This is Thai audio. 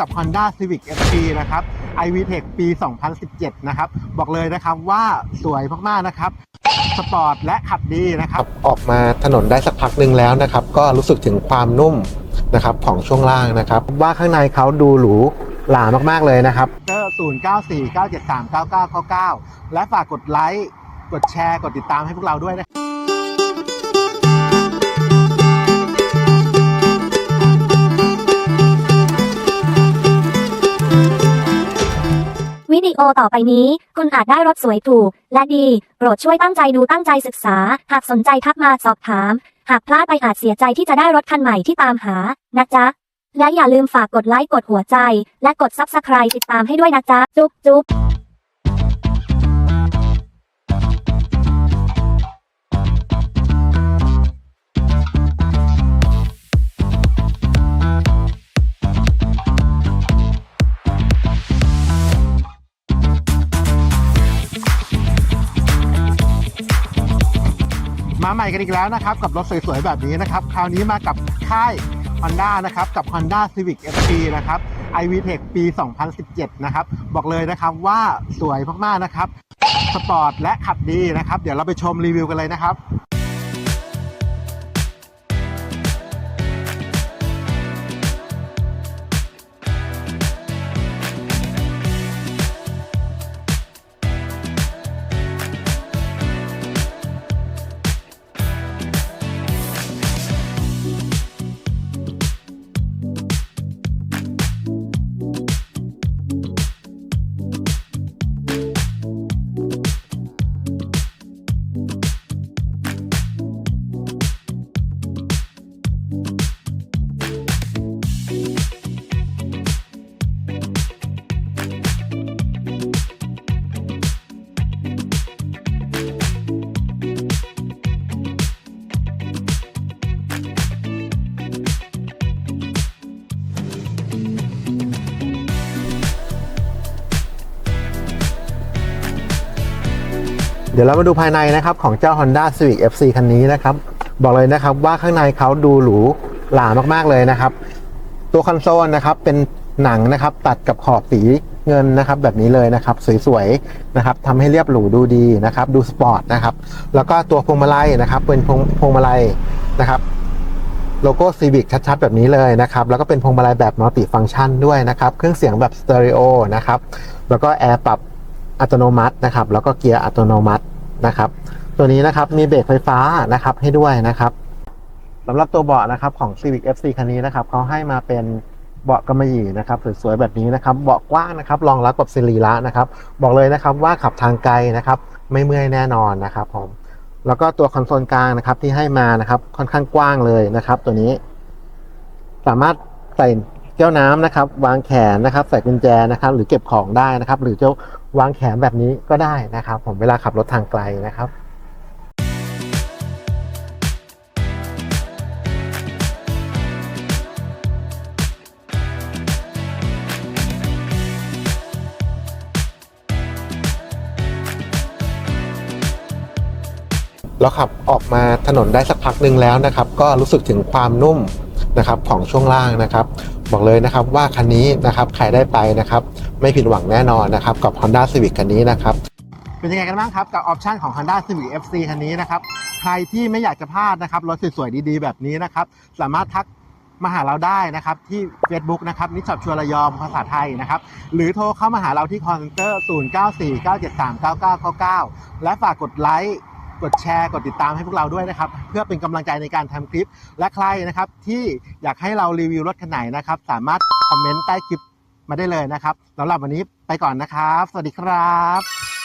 กับ Honda Civic FT นะครับ iVTEC ปี 2017 นะครับ บอกเลยนะครับว่าสวยมาก ๆ นะครับ สปอร์ตและขับดีนะครับ ออกมาถนนได้สักพักหนึ่งแล้วนะครับ ก็รู้สึกถึงความนุ่มนะครับของช่วงล่างนะครับ ว่าข้างในเขาดูหรูหรามาก ๆ เลยนะครับเจอ094 973 9999 และฝากกดไลค์ กดแชร์ กดติดตามให้พวกเราด้วยนะครับ วิดีโอต่อไปนี้ คุณอาจได้รถสวยถูก และดี โปรดช่วยตั้งใจดูตั้งใจศึกษา หากสนใจทักมาสอบถาม หากพลาดไปอาจเสียใจที่จะได้รถคันใหม่ที่ตามหา นะจ๊ะ และอย่าลืมฝากกดไลค์กดหัวใจ และกด Subscribe ติดตามให้ด้วยนะจ๊ะ จุ๊บจุ๊บ มาใหม่กันอีกแล้วนะครับ กับรถสวยๆ แบบนี้นะครับ คราวนี้มากับค่าย Honda นะครับ กับ Honda Civic SP นะครับ iVTEC ปี 2017 นะครับ บอกเลยนะครับว่าสวยมากๆนะครับ สปอร์ตและขับดีนะครับ เดี๋ยวเราไปชมรีวิวกันเลยนะครับ เดี๋ยวเรามาดูภายในนะครับของเจ้า Honda Civic FC คันนี้นะครับ บอกเลยนะครับว่าข้างในเขาดูหรูหรามากๆเลยนะครับ ตัวคอนโซลนะครับเป็นหนังนะครับตัดกับขอบสีเงินนะครับแบบนี้เลยนะครับสวยๆนะครับทำให้เรียบหรูดูดีนะครับดูสปอร์ตนะครับแล้วก็ตัวพวงมาลัยนะครับเป็นพวงพวงมาลัยนะครับโลโก้ Civic ชัดๆ แบบนี้เลยนะครับ แล้วก็เป็นพวงมาลัยแบบมัลติฟังก์ชันด้วยนะครับ เครื่องเสียงแบบสเตอริโอนะครับ แล้วก็แอร์ปรับ อัตโนมัตินะครับ แล้วก็เกียร์อัตโนมัตินะครับ ตัวนี้นะครับมีเบรกไฟฟ้านะครับให้ด้วยนะครับสำหรับตัวเบาะนะครับของ Civic FC คันนี้นะครับเขาให้มาเป็นเบาะกำมะหยี่นะครับสวยๆแบบนี้นะครับเบาะกว้างนะครับรองรับกับสิรีระนะครับบอกเลยนะครับว่าขับทางไกลนะครับไม่เมื่อยแน่นอนนะครับผมแล้วก็ตัวคอนโซลกลางนะครับที่ให้มานะครับค่อนข้างกว้างเลยนะครับ ตัวนี้ สามารถใส่แก้วน้ำนะครับ วางแขนนะครับ ใส่กุญแจนะครับ หรือเก็บของได้นะครับ หรือจะ วางแขนแบบนี้ก็ได้นะครับ ผมเวลาขับรถทางไกลนะครับเราขับออกมาถนนได้สักพักหนึ่งแล้วนะครับ ก็รู้สึกถึงความนุ่ม นะครับของช่วงล่างนะครับ บอกเลยนะครับว่าคันนี้นะครับใครได้ไปนะครับ ไม่ผิดหวังแน่นอนนะครับกับ Honda Civic คันนี้นะครับเป็นยังไงกันบ้างครับกับออปชันของ Honda Civic FC คันนี้นะครับใครที่ไม่อยากจะพลาดนะครับรถสวยๆดีๆแบบนี้นะครับสามารถทักมาหาเราได้นะครับที่ Facebook นะครับนิชช็อปชัวระยองภาษาไทยนะครับหรือโทรเข้ามาหาเราที่ call center 0949739999 และฝากกดไลค์ กดแชร์กดติดตามให้พวกเราด้วยนะครับ เพื่อเป็นกำลังใจในการทำคลิปและใครนะครับที่อยากให้เรารีวิวรถคันไหนนะครับ สามารถคอมเมนต์ใต้คลิปมาได้เลยนะครับสำหรับวันนี้ไปก่อนนะครับ สวัสดีครับ